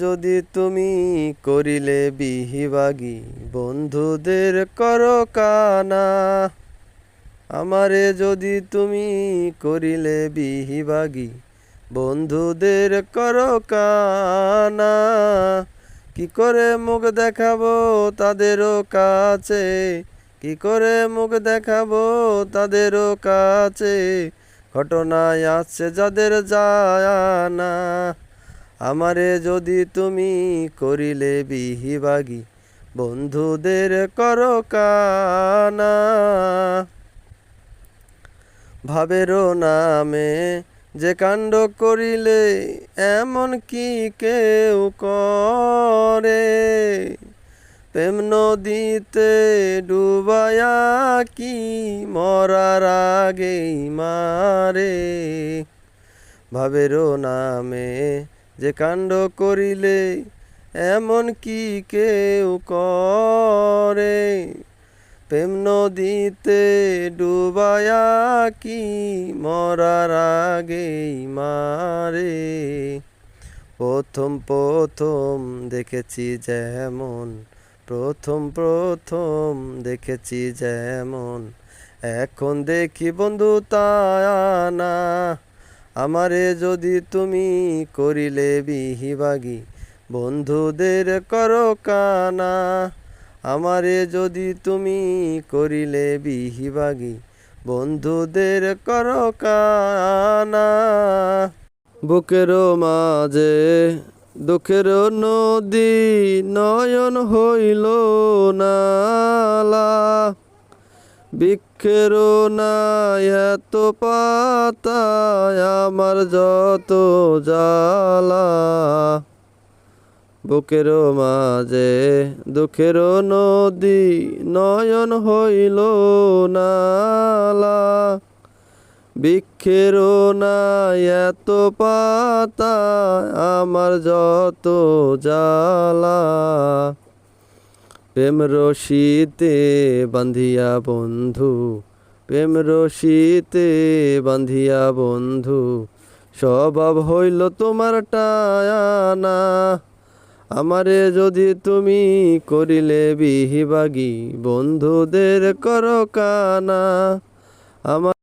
যদি তুমি করিলে বিহিবাগি, বন্ধুদের করো কানা আমারে যদি তুমি করিলে বিহিবাগি, বন্ধুদের করো কানা কি করে মুখ দেখাবো তাদেরও কাছে? কি করে মুখ দেখাবো তাদেরও কাছে? ঘটনায় আছে যাদের যায় না। আমারে যদি তুমি করিলে বিহিবাগি, বন্ধুদের করো কানা ভাবেরও নামে যে কাণ্ড করিলে এমন কি কেউ করে? প্রেম নদীতে ডুবায়া কি মরার আগেই মারে? ভাবেরও নামে যে কাণ্ড করিলে এমন কি কেউ করে? প্রেম নদীতে ডুবায়া কি মরার আগেই মারে? প্রথম প্রথম দেখেছি যেমন, প্রথম প্রথম দেখেছি যেমন। এখন দেখি বন্ধু তায়ানা আমারে যদি তুমি করিলে বিহিবাগি, বন্ধুদের করো কানা। আমারে যদি তুমি করিলে বিহিবাগি, বন্ধুদের করো কানা। বুকেরও মাঝে দুঃখের নদী নয়ন হইল নালা বৃক্ষের এত পাতায় আমার যত জ্বালা। বুকের মাঝে দুঃখের নদী নয়ন হইল নালা। বৃক্ষের এত পাতা আমার যত জ্বালা। প্রেম রশিতে বান্ধিয়া বন্ধু, প্রেম রশিতে বান্ধিয়া বন্ধু, স্বভাব হইল তোমার টায়ানা। আমারে যদি তুমি করিলে বিহিবাগি বন্ধুদের করো কানা আমার